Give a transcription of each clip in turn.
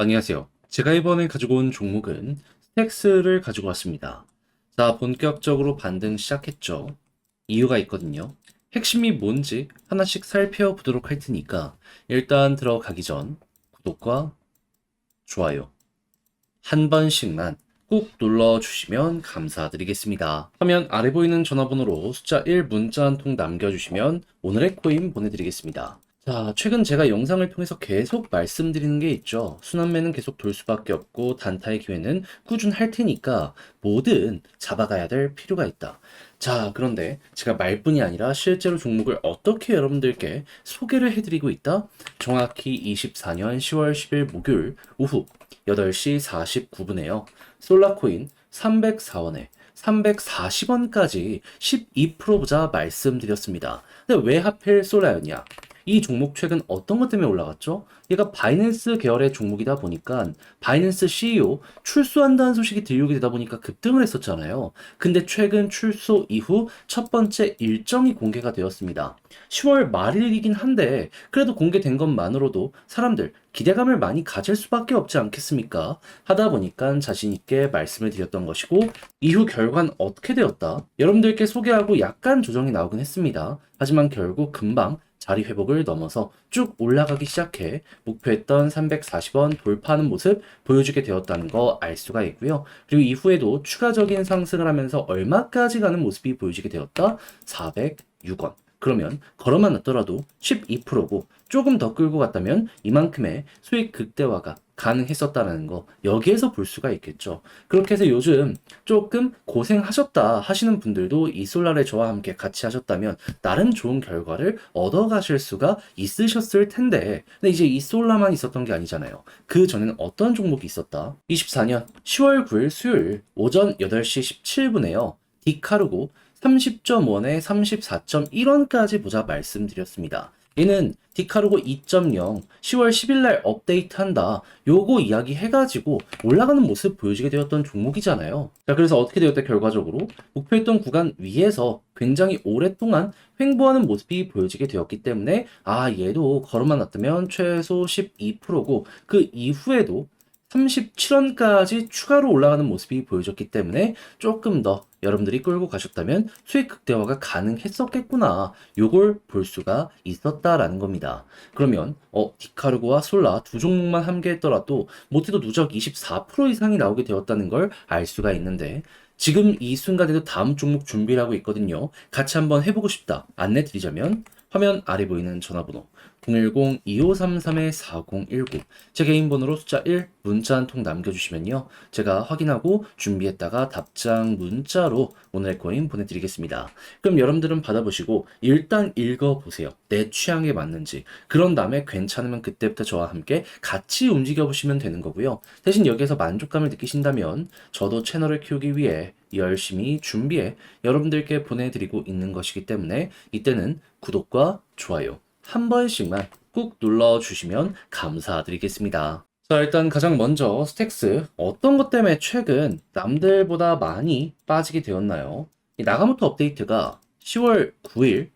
안녕하세요. 제가 이번에 가지고 온 종목은 스택스를 가지고 왔습니다. 자, 본격적으로 반등 시작했죠. 이유가 있거든요. 핵심이 뭔지 하나씩 살펴보도록 할 테니까 일단 들어가기 전 구독과 좋아요 한 번씩만 꾹 눌러주시면 감사드리겠습니다. 화면 아래 보이는 전화번호로 숫자 1 문자 한 통 남겨주시면 오늘의 코인 보내드리겠습니다. 자, 최근 제가 영상을 통해서 계속 말씀드리는 게 있죠. 순환매는 계속 돌 수밖에 없고 단타의 기회는 꾸준할 테니까 뭐든 잡아가야 될 필요가 있다. 자, 그런데 제가 말뿐이 아니라 실제로 종목을 어떻게 여러분들께 소개를 해드리고 있다? 정확히 24년 10월 10일 목요일 오후 8시 49분에요. 솔라코인 304원에 340원까지 12%보자 말씀드렸습니다. 근데 왜 하필 솔라였냐? 이 종목 최근 어떤 것 때문에 올라갔죠? 얘가 바이낸스 계열의 종목이다 보니까 바이낸스 CEO 출소한다는 소식이 들려오게 되다 보니까 급등을 했었잖아요. 근데 최근 출소 이후 첫 번째 일정이 공개가 되었습니다. 10월 말일이긴 한데 그래도 공개된 것만으로도 사람들 기대감을 많이 가질 수밖에 없지 않겠습니까? 하다 보니까 자신 있게 말씀을 드렸던 것이고 이후 결과는 어떻게 되었다? 여러분들께 소개하고 약간 조정이 나오긴 했습니다. 하지만 결국 금방 자리 회복을 넘어서 쭉 올라가기 시작해 목표했던 340원 돌파하는 모습 보여주게 되었다는 거 알 수가 있고요. 그리고 이후에도 추가적인 상승을 하면서 얼마까지 가는 모습이 보여지게 되었다? 406원. 그러면 걸어만 놨더라도 12%고 조금 더 끌고 갔다면 이만큼의 수익 극대화가 가능했었다는 거 여기에서 볼 수가 있겠죠. 그렇게 해서 요즘 조금 고생하셨다 하시는 분들도 이 솔라를 저와 함께 같이 하셨다면 나름 좋은 결과를 얻어 가실 수가 있으셨을 텐데 근데 이제 이 솔라만 있었던 게 아니잖아요. 그 전에는 어떤 종목이 있었다? 24년 10월 9일 수요일 오전 8시 17분에요. 디카르고 30.1에 34.1원까지 보자 말씀드렸습니다. 얘는 디카르고 2.0 10월 10일 날 업데이트 한다. 요거 이야기 해가지고 올라가는 모습 보여지게 되었던 종목이잖아요. 자, 그래서 어떻게 되었다 결과적으로 목표했던 구간 위에서 굉장히 오랫동안 횡보하는 모습이 보여지게 되었기 때문에 아, 얘도 걸어만 놨다면 최소 12%고 그 이후에도 37원까지 추가로 올라가는 모습이 보여졌기 때문에 조금 더 여러분들이 끌고 가셨다면 수익 극대화가 가능했었겠구나. 요걸 볼 수가 있었다라는 겁니다. 그러면 어 디카르고와 솔라 두 종목만 함께했더라도 못해도 누적 24% 이상이 나오게 되었다는 걸 알 수가 있는데 지금 이 순간에도 다음 종목 준비를 하고 있거든요. 같이 한번 해보고 싶다. 안내 드리자면 화면 아래 보이는 전화번호 010-2533-4019 제 개인 번호로 숫자 1 문자 한 통 남겨주시면요. 제가 확인하고 준비했다가 답장 문자로 오늘 코인 보내드리겠습니다. 그럼 여러분들은 받아보시고 일단 읽어보세요. 내 취향에 맞는지. 그런 다음에 괜찮으면 그때부터 저와 함께 같이 움직여보시면 되는 거고요. 대신 여기에서 만족감을 느끼신다면 저도 채널을 키우기 위해 열심히 준비해 여러분들께 보내드리고 있는 것이기 때문에 이때는 구독과 좋아요 한 번씩만 꾹 눌러주시면 감사드리겠습니다. 자, 일단 가장 먼저 스택스 어떤 것 때문에 최근 남들보다 많이 빠지게 되었나요? 이 나가모토 업데이트가 10월 9일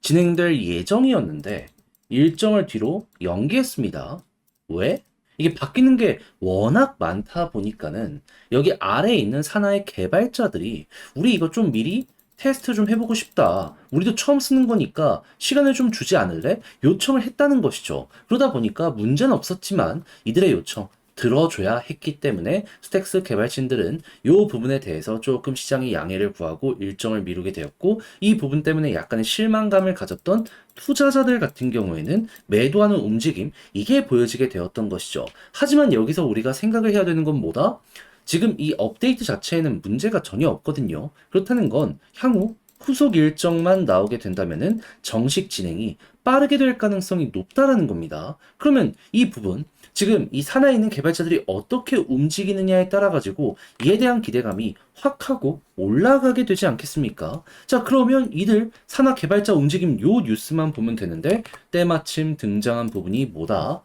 진행될 예정이었는데 일정을 뒤로 연기했습니다. 왜? 이게 바뀌는 게 워낙 많다 보니까는 여기 아래에 있는 산하의 개발자들이 우리 이거 좀 미리 테스트 좀 해보고 싶다. 우리도 처음 쓰는 거니까 시간을 좀 주지 않을래? 요청을 했다는 것이죠. 그러다 보니까 문제는 없었지만 이들의 요청 들어줘야 했기 때문에 스택스 개발진들은 이 부분에 대해서 조금 시장의 양해를 구하고 일정을 미루게 되었고 이 부분 때문에 약간의 실망감을 가졌던 투자자들 같은 경우에는 매도하는 움직임 이게 보여지게 되었던 것이죠. 하지만 여기서 우리가 생각을 해야 되는 건 뭐다? 지금 이 업데이트 자체에는 문제가 전혀 없거든요. 그렇다는 건 향후 후속 일정만 나오게 된다면은 정식 진행이 빠르게 될 가능성이 높다라는 겁니다. 그러면 이 부분 지금 이 산하에 있는 개발자들이 어떻게 움직이느냐에 따라 가지고 이에 대한 기대감이 확 하고 올라가게 되지 않겠습니까? 자, 그러면 이들 산하 개발자 움직임 요 뉴스만 보면 되는데 때마침 등장한 부분이 뭐다?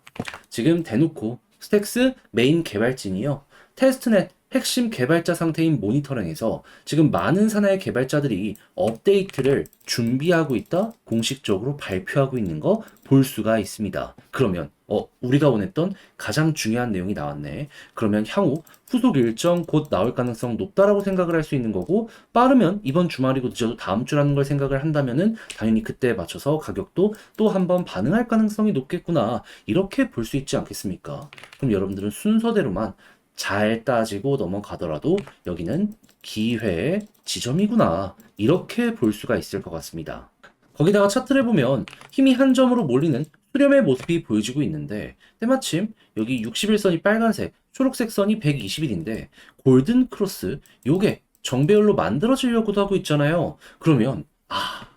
지금 대놓고 스택스 메인 개발진이요. 테스트넷 핵심 개발자 상태인 모니터링에서 지금 많은 산하의 개발자들이 업데이트를 준비하고 있다 공식적으로 발표하고 있는 거 볼 수가 있습니다. 그러면 어, 우리가 원했던 가장 중요한 내용이 나왔네. 그러면 향후 후속 일정 곧 나올 가능성 높다라고 생각을 할 수 있는 거고, 빠르면 이번 주말이고 늦어도 다음 주라는 걸 생각을 한다면은 당연히 그때에 맞춰서 가격도 또 한번 반응할 가능성이 높겠구나. 이렇게 볼 수 있지 않겠습니까? 그럼 여러분들은 순서대로만 잘 따지고 넘어가더라도 여기는 기회의 지점이구나. 이렇게 볼 수가 있을 것 같습니다. 거기다가 차트를 보면 힘이 한 점으로 몰리는 수렴의 모습이 보여지고 있는데 때마침 여기 61선이 빨간색, 초록색 선이 120일인데 골든 크로스 요게 정배열로 만들어지려고도 하고 있잖아요. 그러면 아,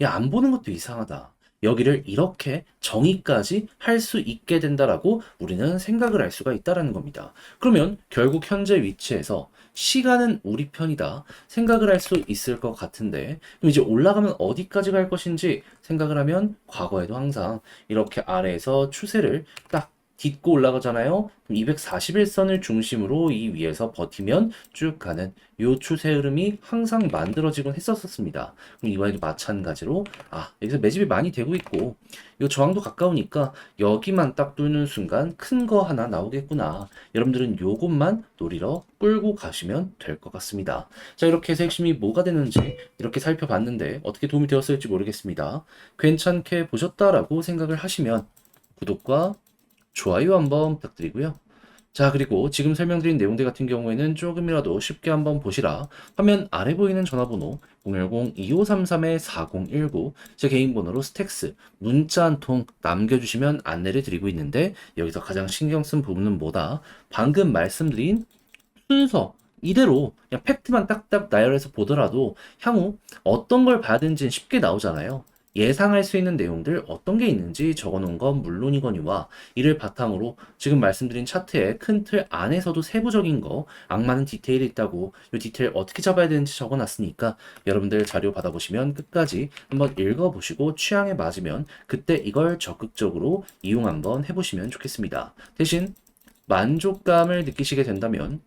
야 안 보는 것도 이상하다. 여기를 이렇게 정의까지 할 수 있게 된다라고 우리는 생각을 할 수가 있다라는 겁니다. 그러면 결국 현재 위치에서 시간은 우리 편이다 생각을 할 수 있을 것 같은데 그럼 이제 올라가면 어디까지 갈 것인지 생각을 하면 과거에도 항상 이렇게 아래에서 추세를 딱 딛고 올라가잖아요. 그럼 241선을 중심으로 이 위에서 버티면 쭉 가는 요 추세 흐름이 항상 만들어지곤 했었습니다. 그럼 이번에도 마찬가지로 아 여기서 매집이 많이 되고 있고 요 저항도 가까우니까 여기만 딱 뚫는 순간 큰 거 하나 나오겠구나. 여러분들은 요것만 노리러 끌고 가시면 될 것 같습니다. 자 이렇게 해서 핵심이 뭐가 되는지 이렇게 살펴봤는데 어떻게 도움이 되었을지 모르겠습니다. 괜찮게 보셨다라고 생각을 하시면 구독과 좋아요 한번 부탁드리고요. 자, 그리고 지금 설명드린 내용들 같은 경우에는 조금이라도 쉽게 한번 보시라. 화면 아래 보이는 전화번호 010-2533-4019 제 개인 번호로 스택스 문자 한 통 남겨주시면 안내를 드리고 있는데 여기서 가장 신경 쓴 부분은 뭐다? 방금 말씀드린 순서 이대로 그냥 팩트만 딱딱 나열해서 보더라도 향후 어떤 걸 봐야 되는지는 쉽게 나오잖아요. 예상할 수 있는 내용들 어떤 게 있는지 적어놓은 건 물론이거니와 이를 바탕으로 지금 말씀드린 차트의 큰 틀 안에서도 세부적인 거 악마는 디테일이 있다고 이 디테일 어떻게 잡아야 되는지 적어놨으니까 여러분들 자료 받아보시면 끝까지 한번 읽어보시고 취향에 맞으면 그때 이걸 적극적으로 이용 한번 해보시면 좋겠습니다. 대신 만족감을 느끼시게 된다면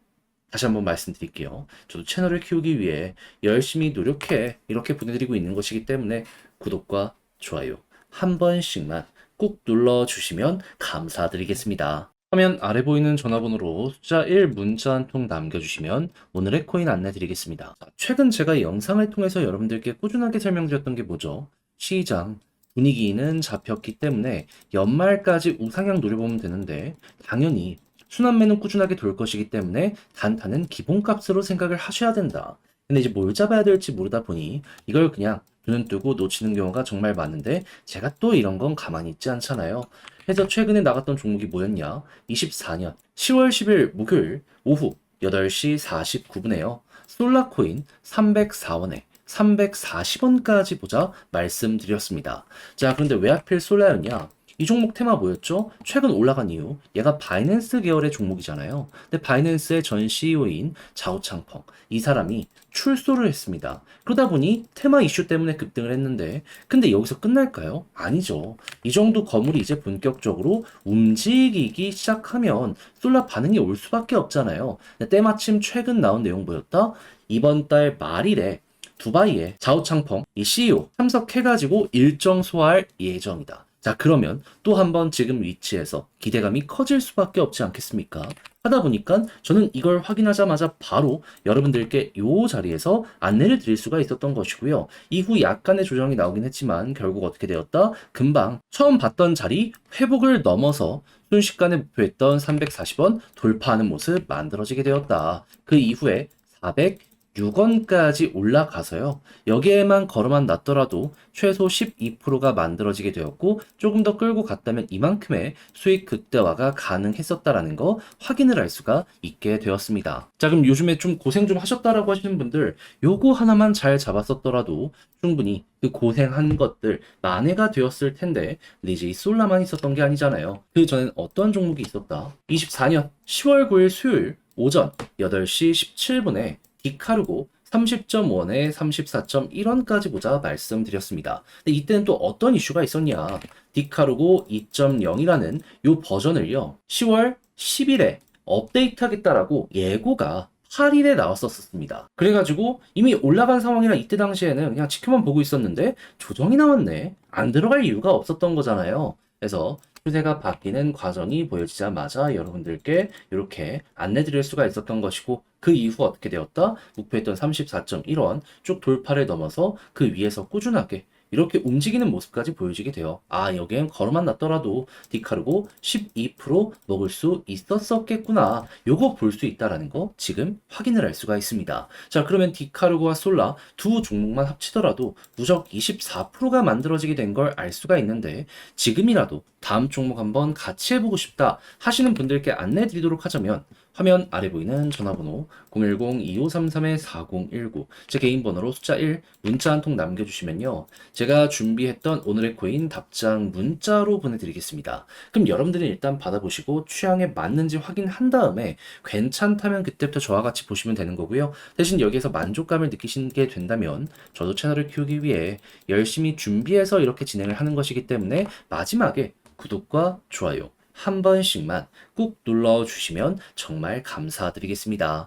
다시 한번 말씀드릴게요. 저도 채널을 키우기 위해 열심히 노력해 이렇게 보내드리고 있는 것이기 때문에 구독과 좋아요 한 번씩만 꾹 눌러주시면 감사드리겠습니다. 화면 아래 보이는 전화번호로 숫자 1 문자 한 통 남겨주시면 오늘의 코인 안내 드리겠습니다. 최근 제가 영상을 통해서 여러분들께 꾸준하게 설명드렸던 게 뭐죠? 시장, 분위기는 잡혔기 때문에 연말까지 우상향 노려보면 되는데 당연히 순환매는 꾸준하게 돌 것이기 때문에 단타는 기본값으로 생각을 하셔야 된다. 근데 이제 뭘 잡아야 될지 모르다 보니 이걸 그냥 눈 뜨고 놓치는 경우가 정말 많은데 제가 또 이런 건 가만히 있지 않잖아요. 그래서 최근에 나갔던 종목이 뭐였냐? 24년 10월 10일 목요일 오후 8시 49분에요. 솔라코인 304원에 340원까지 보자 말씀드렸습니다. 자, 그런데 왜 하필 솔라였냐? 이 종목 테마 뭐였죠? 최근 올라간 이유. 얘가 바이낸스 계열의 종목이잖아요. 근데 바이낸스의 전 CEO인 자오창펑. 이 사람이 출소를 했습니다. 그러다 보니 테마 이슈 때문에 급등을 했는데, 근데 여기서 끝날까요? 아니죠. 이 정도 거물이 이제 본격적으로 움직이기 시작하면 솔라 반응이 올 수밖에 없잖아요. 때마침 최근 나온 내용 뭐였다? 이번 달 말일에 두바이에 자오창펑 이 CEO 참석해가지고 일정 소화할 예정이다. 자, 그러면 또 한 번 지금 위치에서 기대감이 커질 수밖에 없지 않겠습니까? 하다 보니까 저는 이걸 확인하자마자 바로 여러분들께 이 자리에서 안내를 드릴 수가 있었던 것이고요. 이후 약간의 조정이 나오긴 했지만 결국 어떻게 되었다? 금방 처음 봤던 자리 회복을 넘어서 순식간에 목표했던 340원 돌파하는 모습 만들어지게 되었다. 그 이후에 400 6원까지 올라가서요. 여기에만 걸어만 놨더라도 최소 12%가 만들어지게 되었고 조금 더 끌고 갔다면 이만큼의 수익 극대화가 가능했었다라는 거 확인을 할 수가 있게 되었습니다. 자 그럼 요즘에 좀 고생 좀 하셨다라고 하시는 분들 요거 하나만 잘 잡았었더라도 충분히 그 고생한 것들 만회가 되었을 텐데 근데 이제 이 솔라만 있었던 게 아니잖아요. 그 전엔 어떤 종목이 있었다? 24년 10월 9일 수요일 오전 8시 17분에 디카르고 30.1에 34.1원까지 보자 말씀드렸습니다. 근데 이때는 또 어떤 이슈가 있었냐? 디카르고 2.0이라는 요 버전을요. 10월 10일에 업데이트 하겠다라고 예고가 8일에 나왔었습니다. 그래가지고 이미 올라간 상황이라 이때 당시에는 그냥 지켜만 보고 있었는데 조정이 나왔네. 안 들어갈 이유가 없었던 거잖아요. 그래서 추세가 바뀌는 과정이 보여지자마자 여러분들께 이렇게 안내 드릴 수가 있었던 것이고 그 이후 어떻게 되었다? 목표했던 34.1원 쭉 돌파를 넘어서 그 위에서 꾸준하게 이렇게 움직이는 모습까지 보여지게 돼요. 아, 여기엔 걸어만 놨더라도 디카르고 12% 먹을 수 있었었겠구나. 요거 볼 수 있다라는 거 지금 확인을 할 수가 있습니다. 자, 그러면 디카르고와 솔라 두 종목만 합치더라도 누적 24%가 만들어지게 된 걸 알 수가 있는데 지금이라도 다음 종목 한번 같이 해보고 싶다 하시는 분들께 안내 드리도록 하자면 화면 아래 보이는 전화번호 010-2533-4019 제 개인 번호로 숫자 1 문자 한 통 남겨주시면요. 제가 준비했던 오늘의 코인 답장 문자로 보내드리겠습니다. 그럼 여러분들이 일단 받아보시고 취향에 맞는지 확인한 다음에 괜찮다면 그때부터 저와 같이 보시면 되는 거고요. 대신 여기에서 만족감을 느끼시게 된다면 저도 채널을 키우기 위해 열심히 준비해서 이렇게 진행을 하는 것이기 때문에 마지막에 구독과 좋아요 한 번씩만 꾹 눌러 주시면 정말 감사드리겠습니다.